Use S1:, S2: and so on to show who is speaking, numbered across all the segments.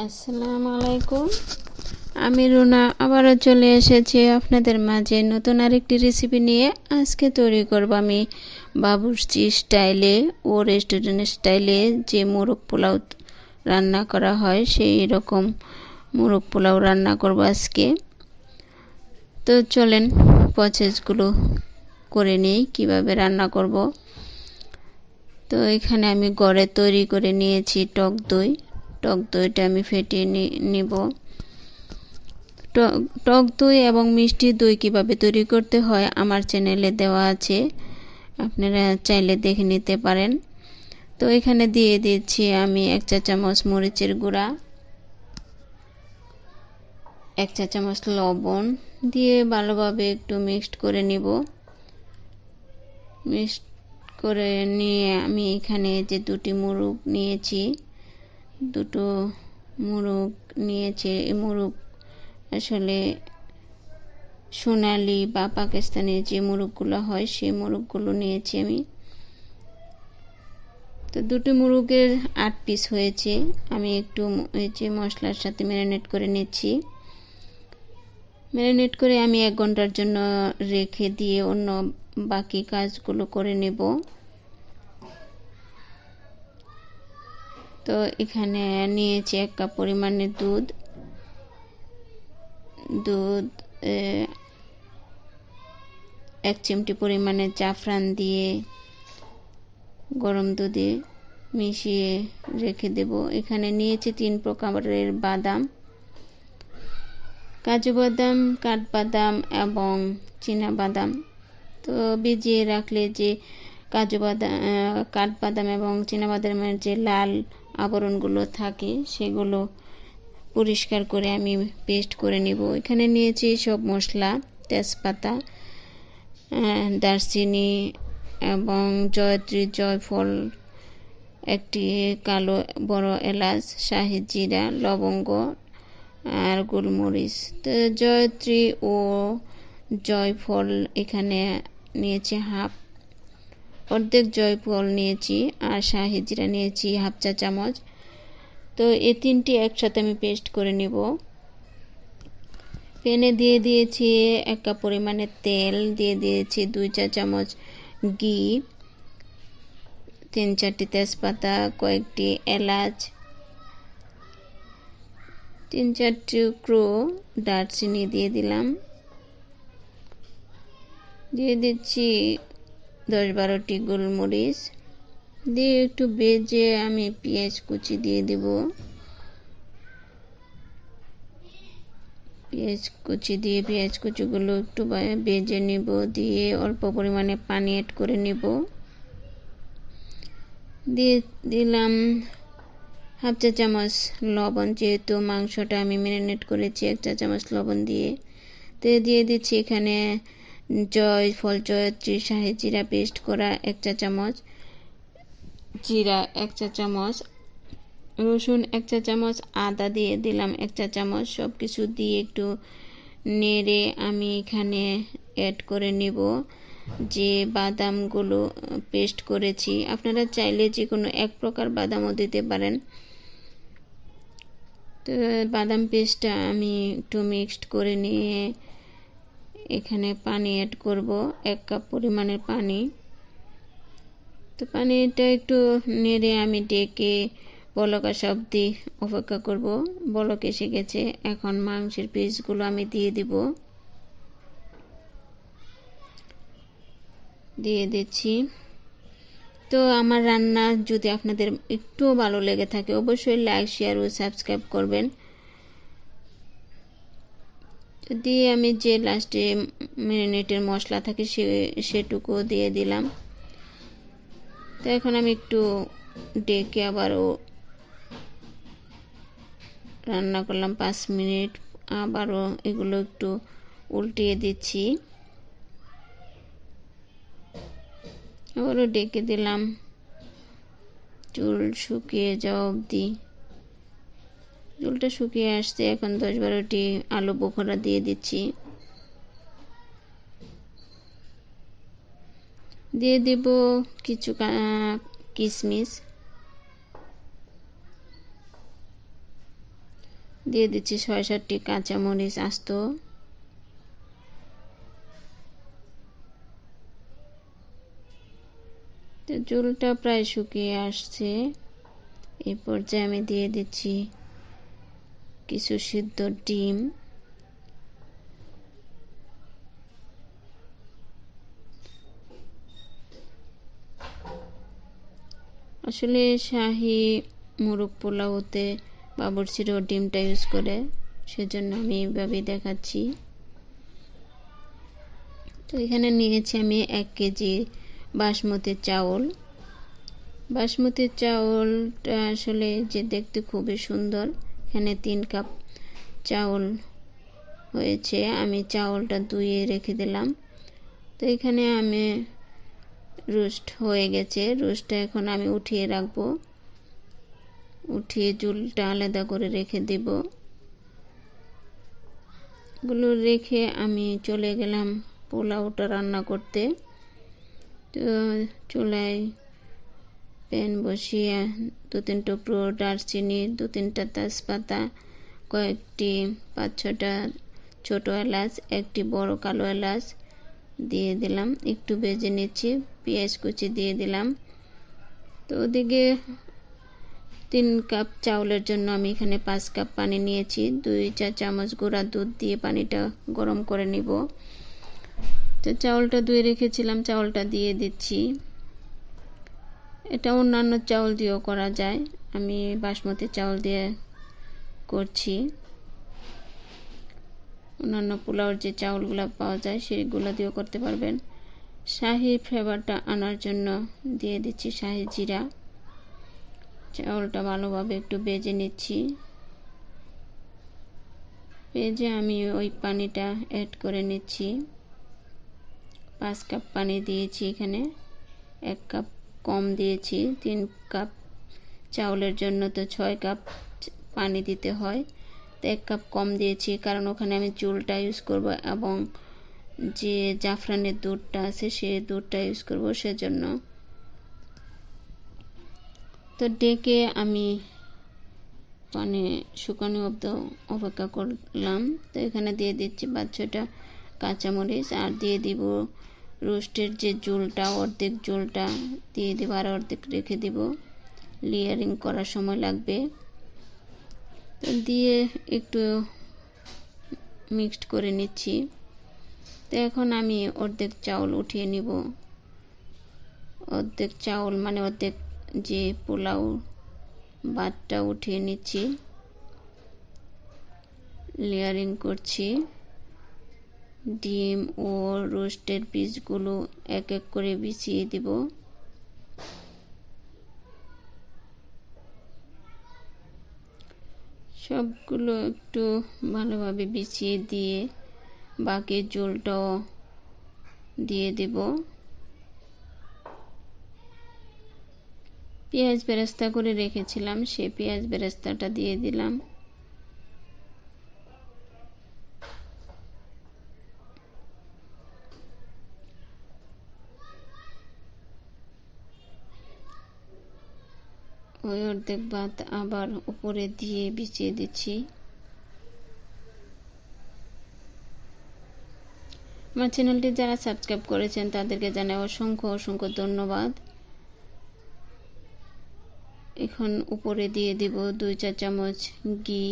S1: আসসালামু আলাইকুম আমি রুনা, আবারও চলে এসেছি আপনাদের মাঝে নতুন আরেকটি রেসিপি নিয়ে। আজকে তৈরি করব আমি বাবুর্চি স্টাইলে ও রেস্টুরেন্ট স্টাইলে যে মোরগ পোলাও রান্না করা হয়, সেই রকম মোরগ পোলাও রান্না করব আজকে। তো চলেন প্রসেসগুলো করে নিই, কীভাবে রান্না করব। তো এখানে আমি গড়ে তৈরি করে নিয়েছি টক দই। টক দইটা আমি ফেটিয়ে নিব। টক দই এবং মিষ্টি দই কীভাবে তৈরি করতে হয় আমার চ্যানেলে দেওয়া আছে। আপনারা চাইলে দেখে নিতে পারেন। তো এখানে দিয়ে দিচ্ছি আমি এক চা চামচ মরিচের গুঁড়া, এক চা চামচ লবণ দিয়ে ভালোভাবে একটু মিক্সড করে নিব। মিক্সড করে নিয়ে আমি এখানে যে দুটি মুরগ নিয়েছি দুটো মোরগ নিয়েছে। এই মুরগ আসলে সোনালি বা পাকিস্তানি যে মোরগগুলো হয়, সেই মোরগগুলো নিয়েছি আমি। তো দুটো মোরগের আট পিস হয়েছে। আমি একটু যে মশলার সাথে ম্যারিনেট করে নিচ্ছি। ম্যারিনেট করে আমি এক ঘণ্টার জন্য রেখে দিয়ে অন্য বাকি কাজগুলো করে নেব। তো এখানে নিয়েছি এক কাপ পরিমাণের দুধ। দুধ এক চিমটি পরিমাণে জাফরান দিয়ে গরম দুধে মিশিয়ে রেখে দেব। এখানে নিয়েছি তিন প্রকারের বাদাম। কাজু বাদাম, কাঠবাদাম এবং বাদাম। তো ভিজিয়ে রাখলে যে কাজু বাদাম কাঠবাদাম এবং বাদামের যে লাল আবরণগুলো থাকে, সেগুলো পরিষ্কার করে আমি পেস্ট করে নিব। এখানে নিয়েছি সব মশলা, তেজপাতা দারচিনি এবং জয়ত্রী, জয়ফল, একটি কালো বড় এলাচ, শাহি জিরা, লবঙ্গ আর গোলমরিচ। তো জয়ত্রী ও জয়ফল এখানে নিয়েছি হাফ অর্ধেক জয়ফল নিয়েছি আর শাহি জিরা নিয়েছি হাফ চা চামচ। তো এই তিনটি একসাথে আমি পেস্ট করে নিব। প্যানে দিয়ে দিয়েছি এক কাপ পরিমাণে তেল, দিয়ে দিয়েছি দুই চা চামচ ঘি, তিন চারটি তেজপাতা, কয়েকটি এলাচ, তিন চার টুকরো দারচিনি দিয়ে দিলাম। দিয়ে দিচ্ছি দশ বারোটি গোলমরিচ। দিয়ে একটু বেজে আমি পেঁয়াজ কুচি দিয়ে দেব। পেঁয়াজ কুচি দিয়ে পেঁয়াজ কুচিগুলো একটু বেজে নিব। দিয়ে অল্প পরিমাণে পানি অ্যাড করে নেব। দিয়ে দিলাম হাফ চা চামচ লবণ। যেহেতু মাংসটা আমি ম্যারিনেট করেছি, এক চা চামচ লবণ দিয়ে। তো দিয়ে দিচ্ছি এখানে জয়, ফল জয়ত্রী শাহি, জিরা, পেস্ট করা এক চা চামচ, জিরা এক চা চামচ, রসুন এক চা চামচ, আদা দিয়ে দিলাম এক চা চামচ সব কিছু দিয়ে একটু নেড়ে আমি এখানে অ্যাড করে নেব যে বাদামগুলো পেস্ট করেছি। আপনারা চাইলে যে কোনো এক প্রকার বাদামও দিতে পারেন। তো, বাদাম পেস্টটা আমি একটু মিক্সড করে নিয়ে এখানে পানি অ্যাড করব, এক কাপ পরিমাণের পানি। তো পানিটা একটু নেড়ে আমি ডেকে বলক আসা অবধি অপেক্ষা করব। বলক এসে গেছে, এখন মাংসের পিসগুলো আমি দিয়ে দিব। দিয়ে দিচ্ছি। তো আমার রান্না যদি আপনাদের একটুও ভালো লেগে থাকে, অবশ্যই লাইক শেয়ার ও সাবস্ক্রাইব করবেন। দিয়ে আমি যে লাস্টে মিনিটের মশলা থাকে সে সেটুকু দিয়ে দিলাম। তো এখন আমি একটু ডেকে আবারও রান্না করলাম পাঁচ মিনিট। আবারও এগুলো একটু উল্টিয়ে দিচ্ছি। আবারও ডেকে দিলাম। চুল শুকিয়ে যাওয়া অবধি। চুলটা শুকিয়ে আসছে। এখন দশ বারোটি আলু বোখরা দিয়ে দিচ্ছি। দিয়ে দেব কিছু কিশমিশ দিয়ে দিচ্ছি ছয় সাতটি কাঁচামরিচ আস্ত। তো চুলটা প্রায় শুকিয়ে আসছে। এই পর্যায়ে আমি দিয়ে দিচ্ছি কিছু সিদ্ধ ডিম। আসলে শাহি মুরগ পোলাওতে বাবরচিরও ডিমটা ইউজ করে, সেজন্য আমি এইভাবে দেখাচ্ছি। তো এখানে নিয়েছি আমি এক কেজি বাসমতি চাউল। বাসমতি চাউলটা আসলে যে দেখতে খুবই সুন্দর। এখানে তিন কাপ চাউল হয়েছে। আমি চাউলটা ধুয়ে রেখে দিলাম। তো এখানে আমি রোস্ট হয়ে গেছে। রোস্টটা এখন আমি উঠিয়ে রাখব। উঠিয়ে চুলটা আলাদা করে রেখে দেব। গুলো রেখে আমি চলে গেলাম পোলাওটা রান্না করতে। তো চুলায় প্যান বসিয়ে দু তিন টুকরো দারচিনি দু তিনটা তেজপাতা, কয়েকটি পাঁচ ছটা ছোটো এলাচ, একটি বড় কালো এলাচ দিয়ে দিলাম। একটু ভেজে নিচ্ছি, পেঁয়াজ কুচি দিয়ে দিলাম। তো ওদিকে তিন কাপ চাউলের জন্য আমি এখানে পাঁচ কাপ পানি নিয়েছি। দুই চা চামচ গুঁড়া দুধ দিয়ে পানিটা গরম করে নিব। তো চাউলটা ধুয়ে রেখেছিলাম, চাউলটা দিয়ে দিচ্ছি। এটা অন্যান্য চাউল দিয়েও করা যায়। আমি বাসমতি চাউল দিয়ে করছি। অন্যান্য পোলাওর যে চাউলগুলো পাওয়া যায়, সেগুলো দিয়েও করতে পারবেন। শাহি ফ্লেভারটা আনার জন্য দিয়ে দিচ্ছি শাহি জিরা। চাউলটা ভালোভাবে একটু বেজে নিচ্ছি। বেজে আমি ওই পানিটা অ্যাড করে নিচ্ছি। পাঁচ কাপ পানি দিয়েছি এখানে। এক কাপ কম দিয়েছি, তিন কাপ চাউলের জন্য তো ছয় কাপ পানি দিতে হয়, তো এক কাপ কম দিয়েছি, কারণ ওখানে আমি চুলটা ইউজ করব এবং যে জাফরানের দুধটা আছে সে দুধটা ইউজ করব সেজন্য। তো ডেকে আমি পানি শুকানো অব্দ অপেক্ষা করলাম, তো এখানে দিয়ে দিচ্ছি বাচ্চাটা কাঁচামরিচ আর দিয়ে দিব রোস্টের যে জুলটা অর্ধেক জুলটা দিয়ে দেবো আর অর্ধেক রেখে দেব। লেয়ারিং করার সময় লাগবে। দিয়ে একটু মিক্সড করে নিচ্ছি। তো এখন আমি অর্ধেক চাউল উঠিয়ে নিব। অর্ধেক চাউল মানে অর্ধেক যে পোলাও ভাতটা উঠিয়ে নিচ্ছি। লেয়ারিং করছি। ডিম ও রোস্টের পিসগুলো এক এক করে বিছিয়ে দিব। সবগুলো একটু ভালোভাবে বিছিয়ে দিয়ে বাকি জলটাও দিয়ে দেব। পেঁয়াজ বেরেস্তা করে রেখেছিলাম, সে পেঁয়াজ বেরেস্তাটা দিয়ে দিলাম। ওই অর্ধেক ভাত আবার উপরে দিয়ে বিছিয়ে দিচ্ছি। আমার চ্যানেলটি যারা সাবস্ক্রাইব করেছেন, তাদেরকে জানাই অসংখ্য অসংখ্য ধন্যবাদ। এখন উপরে দিয়ে দিব দুই চা চামচ ঘি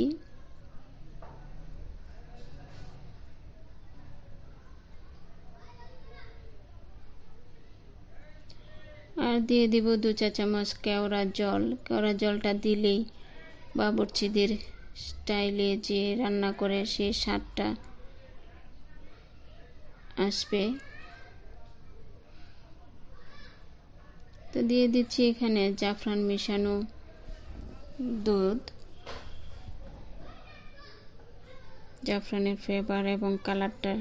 S1: আর দিয়ে দিব দু চা চামচ কেওড়া জল। কেওড়া জলটা দিলেই বাবরচিদের স্টাইলে যে রান্না করে সেই স্বাদটা আসবে। তো দিয়ে দিচ্ছি এখানে জাফরান মিশানো দুধ। জাফরানের ফ্লেভার এবং কালারটা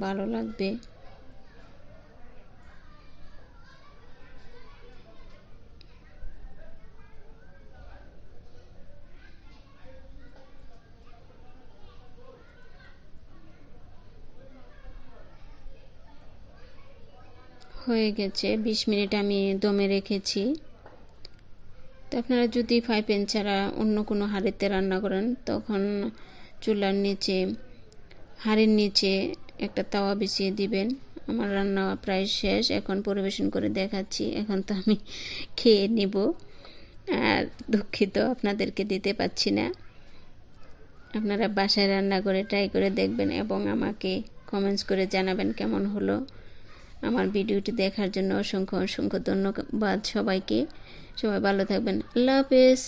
S1: ভালো লাগবে। হয়ে গেছে। বিশ মিনিট আমি দমে রেখেছি। তো আপনারা যদি ফ্রাই প্যান ছাড়া অন্য কোনো হাঁড়িতে রান্না করেন, তখন চুলার নিচে, হাঁড়ির নিচে একটা তাওয়া বিছিয়ে দিবেন। আমার রান্না প্রায় শেষ। এখন পরিবেশন করে দেখাচ্ছি। এখন তো আমি খেয়ে নিব। আর দুঃখিত, আপনাদেরকে দিতে পাচ্ছি না। আপনারা বাসায় রান্না করে ট্রাই করে দেখবেন এবং আমাকে কমেন্টস করে জানাবেন কেমন হলো। আমার ভিডিওটি দেখার জন্য অসংখ্য অসংখ্য ধন্যবাদ সবাইকে। সবাই ভালো থাকবেন। আল্লাহ হাফেজ।